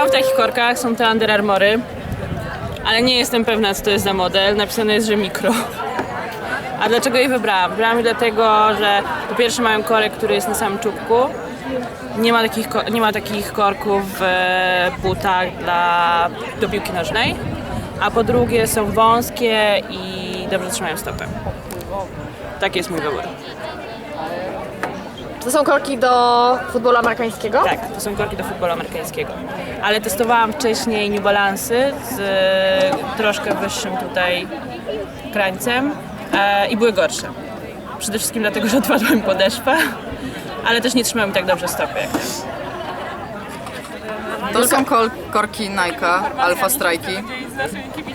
Wybrałam w takich korkach, są to Under Armory, ale nie jestem pewna, co to jest za model. Napisane jest, że mikro. A dlaczego je wybrałam? Wybrałam je dlatego, że po pierwsze mają korek, który jest na samym czubku. Nie ma takich, nie ma takich korków w butach dla, do piłki nożnej. A po drugie są wąskie i dobrze trzymają stopę. Taki jest mój wybór. To są korki do futbolu amerykańskiego? Tak, to są korki do futbolu amerykańskiego. Ale testowałam wcześniej New Balance'y z e, troszkę wyższym tutaj krańcem e, i były gorsze. Przede wszystkim dlatego, że odpadła mi podeszwa, ale też nie trzymały mi tak dobrze stopy. jak. To są kol- korki Nike Alpha Strike'i.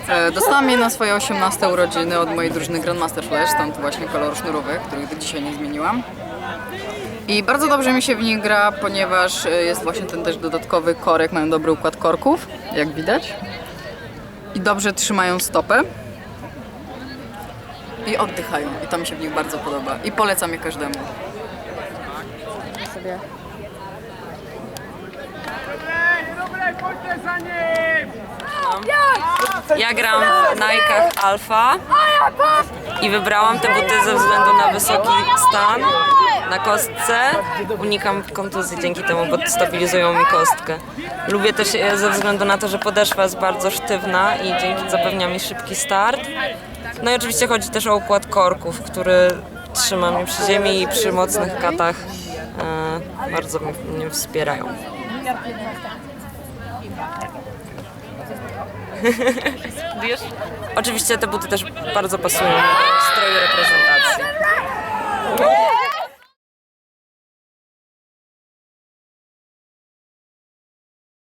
E, Dostałam je na swoje 18 urodziny od mojej drużyny Grandmaster Flash, stąd właśnie kolor sznurowy, których do dzisiaj nie zmieniłam. I bardzo dobrze mi się w nich gra, ponieważ e, jest właśnie ten też dodatkowy korek, mają dobry układ korków, jak widać. I dobrze trzymają stopę. I oddychają. I to mi się w nich bardzo podoba. I polecam je każdemu. Sobie. Ja gram w Nike'ach Alpha i wybrałam te buty ze względu na wysoki stan na kostce. Unikam kontuzji dzięki temu, bo stabilizują mi kostkę. Lubię też je ze względu na to, że podeszwa jest bardzo sztywna i dzięki zapewnia mi szybki start. No i oczywiście chodzi też o układ korków, który trzyma mnie przy ziemi i przy mocnych katach e, bardzo mnie wspierają. Wiesz? Oczywiście te buty też bardzo pasują stroju reprezentacji.